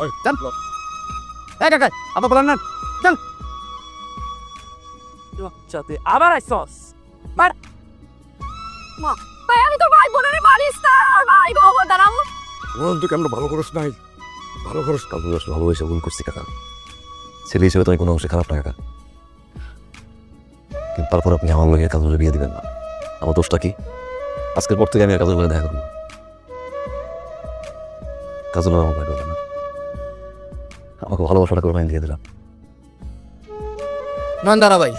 ওই চল এই কাকা আবার বলেন না চল চাতে আবার আইসস ভাই আমি তো ভাই বোনের মারিস না আর ভাই বাবা দাঁড়াম তুই কেমন ভালো নাই ভালো ভুল করছি কাকা ছেলে হিসেবে তুমি কোনো অংশে খারাপ না কাকা কিন্তু তারপর আপনি আমার লোকের কাজলে বিয়ে দিবেন না আমার দোষটা কি আজকের পর থেকে আমি আর কাজল লোকে দেখা করব না। কাজল আমার ভাই না আমাকে ভালোবাসাটা করে আমি দিয়ে দিলাম। নন ভাই।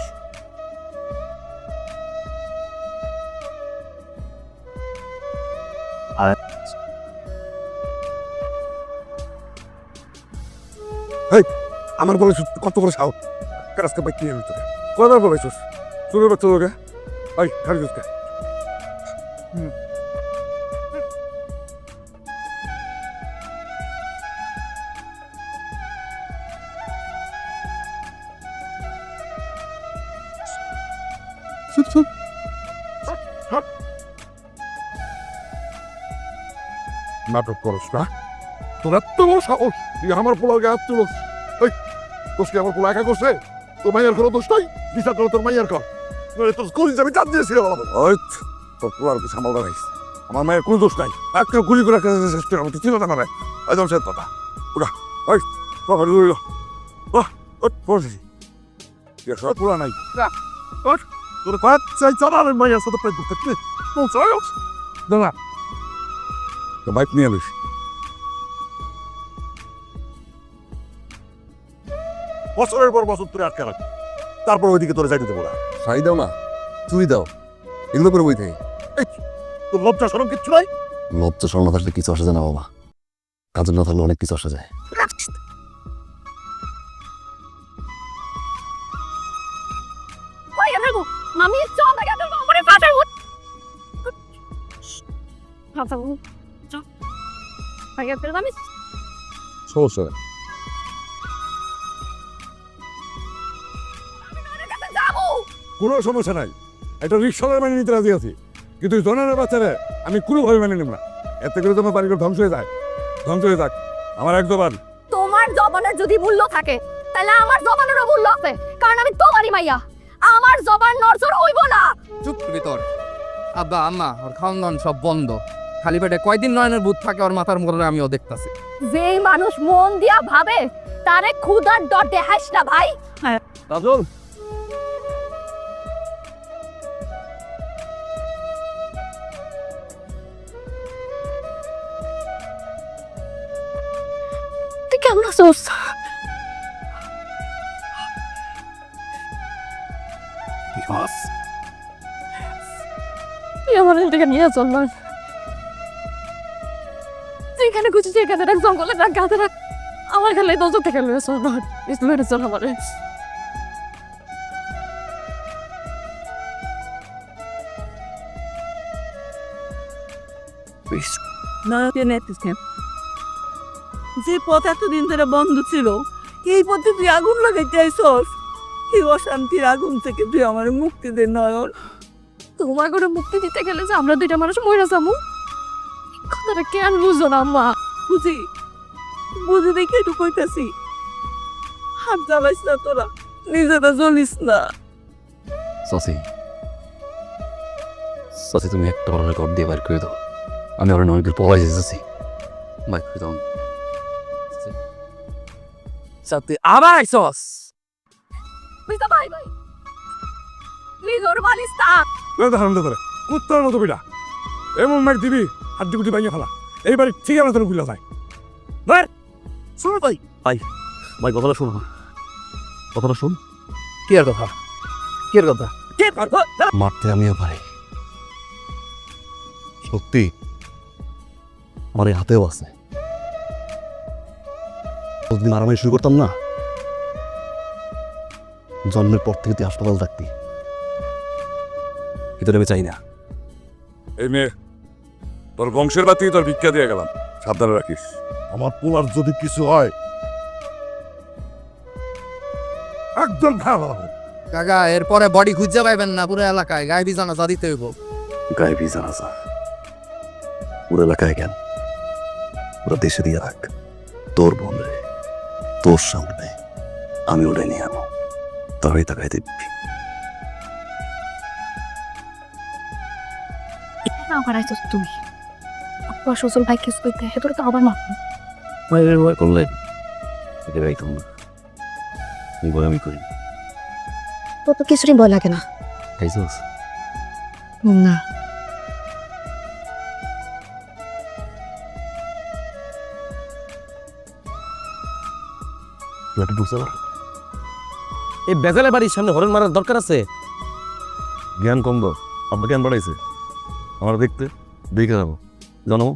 আমার বলে কত বড় সাহস। কাজকে বাইক নিয়ে তোকে কয়বার বলেছিস? বাচ্চা তোকে? ওই নাটক করস না? তোর এত বড় সাহস তুই আমার পোলাকে হাত তুলস। ওই তোকে আমার পোলা একা করছে? তোর মাইয়ার কোনো দোষ নাই? বিচার করো তোর মাইয়ার কর তোর গুলি যাবি চাপ দিয়েছিল ওই তোর পোলার কি সামাল দাঁড়াইস আমার মায়ের কোনো দোষ নাই। একটা গুলি করে রাখা চেষ্টা করব তুই চিন্তা না একদম সে কথা উড়া ওই বাবা রইল। বাহ ওট পড়ছি সব পোলা নাই। ওট তোর কাজ চাই চালার মাইয়ার সাথে তো বাইক নিয়ে এলিস বছরের পর বছর তোরে আটকে রাখ তারপর ওইদিকে তোরে যাইতে দেবো না। শাড়ি দাও না চুরি দাও এগুলো করে বই থেকে। তোর লজ্জা সরম কিচ্ছু নাই? লজ্জা স্বর্ণ থাকলে কিছু আসে যায় না বাবা। কাজল না থাকলে অনেক কিছু আসে যায়। আমি মামি চল না কেন উঠ ফাটা উঠ চল ভাই আমি সমস্যা নেই কাছে যাব কোনো সমস্যা নাই। এটা রিক্সাদের মেনে নিতে রাজি আছি। কিন্তু জনের বাচ্চারে আমি কোনোভাবে মেনে নেব না। এতে করে তোমার বাড়িঘর ধ্বংস হয়ে যায়। ধ্বংস হয়ে যাক। আমার এক জবান। তোমার জবানের যদি মূল্য থাকে তাহলে আমার জবানেরও মূল্য আছে। কারণ আমি তোমারই মাইয়া। আমার জবান নরসর হইব না। চুপ ভিতর আব্বা আম্মা ওর খাওয়ান সব বন্ধ। খালি পেটে কয়দিন নয়নের বুধ থাকে ওর মাথার মোড়ে আমিও দেখতাছি। যেই মানুষ মন দিয়া ভাবে তারে ক্ষুধার ডর দেখাইস না ভাই। কাজল তুই কেমন আছোস? আমার এদিকে নিয়ে চল না। যেখানে খুঁজি রাখ জঙ্গলে রাখ গাছে রাখ। আমার খেলে দোজক থেকে লয়ে চল না মেরে চল আমারে। না যে পথ এতদিন ধরে বন্ধ ছিল এই পথে তুই আগুন লাগাইতে আইসস। এই অশান্তির আগুন থেকে তুই আমার মুক্তি দে নয়ন। তোমার করে মুক্তি দিতে গেলে যে আমরা দুইটা মানুষ মরে যাব? কথাটা কেন বুঝো না আম্মা? বুঝি বুঝি দেখে একটু কইতাছি। হাত জ্বালাইস না তোরা নিজেরা জ্বলিস না। সসি সসি তুমি একটা বড় রেকর্ড দিয়ে বাইর করে দাও। আমি ওরা অনেক পলাই যেতেছি বাইর করে দাও। চাতে আবার আইসস? বুঝতে ভাই ভাই মালিস না ধারণ করে কুত্তার মতো বিটা এমন মার দিবি হাড্ডি গুটি ভাঙিয়ে ফেলা। এইবার ঠিক আমার তোর ভুলে যায় শুনো ভাই। ভাই কথাটা শোনো কথাটা শোন। কি আর কথা? কি আর কথা? মারতে আমিও পারি। সত্যি আমার এই হাতেও আছে। যদি মারামারি শুরু করতাম না? জন্মের পর থেকে তুই হাসপাতাল থাকতি। ভিতরে আমি চাই না। এই মেয়ে তোর বংশের বাতি তোর ভিক্ষা দিয়ে গেলাম। সাবধানে রাখিস। আমার পোলার যদি কিছু হয় একদম ভালো কাকা এরপরে বডি খুঁজে পাইবেন না পুরো এলাকায়। গায়ে বিজানা যা দিতে হইব। গায়ে ভিজা আসা পুরো এলাকায় কেন? পুরো দেশে দিয়ে রাখ। তোর বোন রে তোর সামনে আমি ওটা নিয়ে আনো তারই তাকাই দেখবি। না করাইছো তুমি। শ্বশুর ভাই কিস হেতর তো আবার মা মায়ের ভয় করলে গাইতাম না এই ভয় আমি করি তো তো কিছুরই ভয় লাগে না খাইছস না লাটু ঢুকছে না এই বেজালে বাড়ির সামনে হরন মারার দরকার আছে জ্ঞান কম দাও আপনার জ্ঞান বাড়াইছে আমার দেখতে দেখে যাব জানো।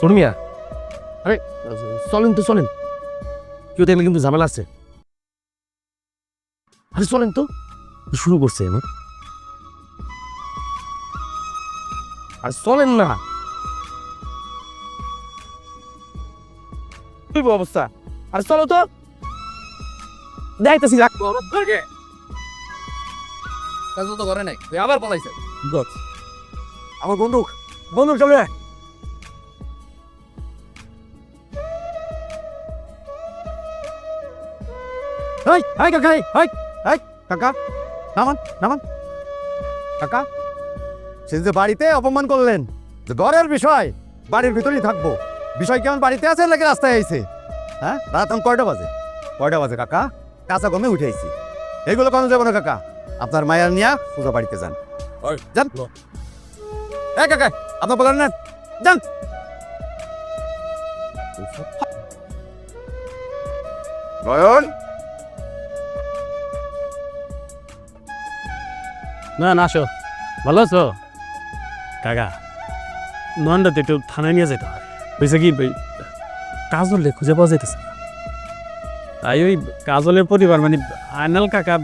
শর্মিয়া আরে চলেন তো চলেন। কেউ দেখলে কিন্তু ঝামেলা আছে? আরে চলেন তো। শুরু করছে আমার আর চলেন না। অবস্থা? আর চলো তো। রাখ। কাজ তো করে নাই। আবার পলাইছে। আমার বন্দুক। বন্দুক চলে। কাকা এই কাকা। নামান নামান। কাকা। সে যে বাড়িতে অপমান করলেন যে ঘরের বিষয় বাড়ির ভিতরেই থাকব। বিষয় কেমন বাড়িতে আছে নাকি রাস্তায় আইছে? হ্যাঁ রাত এখন কয়টা বাজে? কয়টা বাজে কাকা? কাঁচা গমে উঠে আইছি। এইগুলো কোনো যাব না কাকা? আপনার মায়ের নিয়া পুজো বাড়িতে যান। যান। এই কাকা আপনার বলেন না যান। নয়ন? না না আসো। ভালো আছো? কাকা নয়নটাতে একটু থানায় নিয়ে যেতে হয় হয়েছে কি কাজলে খুঁজে পাওয়া যেতেছে না। তাই ওই কাজলের পরিবার মানে আয়নাল কাকা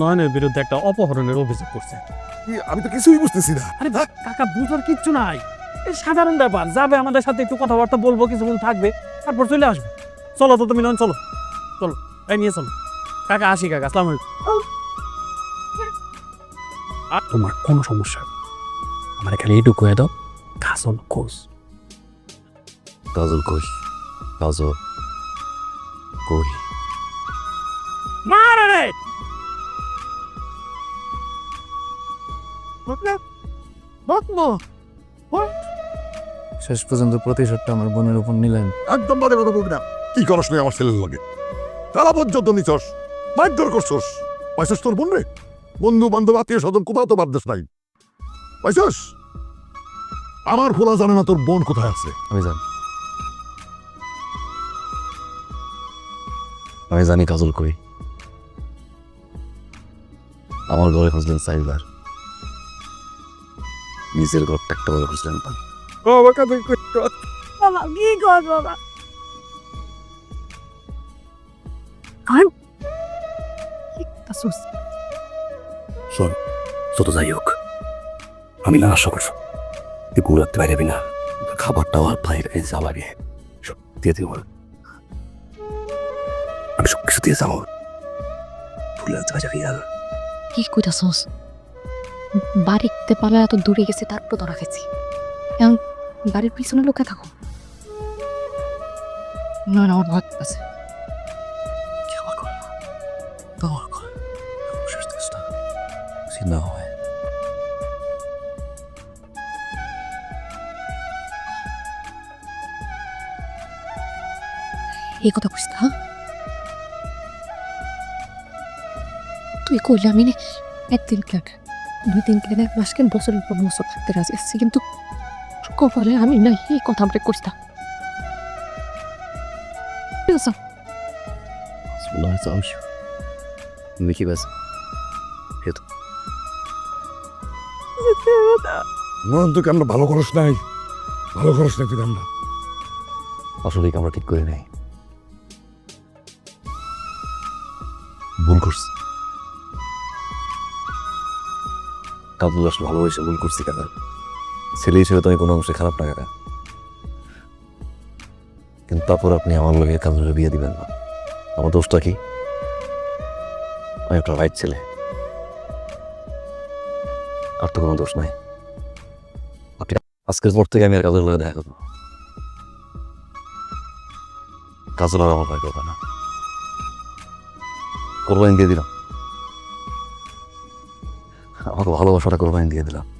নয়নের বিরুদ্ধে একটা অপহরণের অভিযোগ করছে আমি তো কিছুই বুঝতেছি না। আরে কাকা বুঝার কিচ্ছু নাই। এই সাধারণ ব্যাপার যাবে আমাদের সাথে একটু কথাবার্তা বলব কিছুক্ষণ থাকবে তারপর চলে আসবে। চলো তো তুমি নয়ন চলো চলো এই নিয়ে চলো। কাকা আসি কাকা আসসালাম আর তোমার কোনো সমস্যা। আমার এখানে এইটুকু হয়ে দাও কাজল কোষ কাজল কোষ কাজল কই শেষ পর্যন্ত প্রতিশোধটা আমার বোনের উপর নিলেন। একদম বাদে কথা বলবি না। কি করস নাই আমার ছেলের লাগে? তারা পর্যন্ত নিছস মারধর করছস। পাইছস তোর বোন রে? বন্ধু বান্ধব আত্মীয় স্বজন কোথাও তো বাদ দেশ নাই। পাইছস? আমার খোলা জানে না তোর বোন কোথায় আছে। আমি জানি। আমি জানি কাজল কই। আমার ঘরে খুঁজলেন সাইবার। নিজের ঘরটা একটা করে খুঁজলেন পান বাবা কি কর বাবা? শোন যত যাই হোক। আমি না আশা করছ তুই ঘুরাতে পারবি না। খাবারটাও আর বাইরে যাবাগে সব দিয়ে দিব। আমি সব কিছু দিয়ে যাব। ফুলের যা যাবি আর। কি কইতাছস? বাড়িতে পালা এত দূরে গেছে তারপর ধরা খাইছি। এখন বাড়ির পিছনে লোকে থাকো। না না আমার ভয় আছে। ক্ষমা কর। ক্ষমা কর। শেষ চেষ্টা না এই কথা কইস না হ্যাঁ? তুই কইলে আমি নে একদিন কেন দুই দিন কেন এক মাস কেন বছরের পর বছর থাকতে রাজি আছি কিন্তু কপালে আমি নাই এই কথা আমরা কইস না মিকি বাস। মন তোকে আমরা ভালো করস নাই। ভালো করস নাই তুই আমরা আসলে আমরা ঠিক করে নাই। ভুল করছি। কাজল আসলে ভালোবেসে ভুল করছি কাকা ছেলে হিসেবে তো আমি কোনো অংশে খারাপ না কাকা। কিন্তু তারপর আপনি আমার লোকের কাজে বিয়ে দিবেন না। আমার দোষটা কি? আমি একটা রাইট ছেলে। আর তো কোনো দোষ নাই। আপনি আজকের পর থেকে আমি আর কাজের লোকে দেখা করব। কাজের আর আমার করবে না। কোরবানি দিয়ে দিলাম। আমাকে ভালোবাসাটা কোরবানি দিয়ে দিলাম।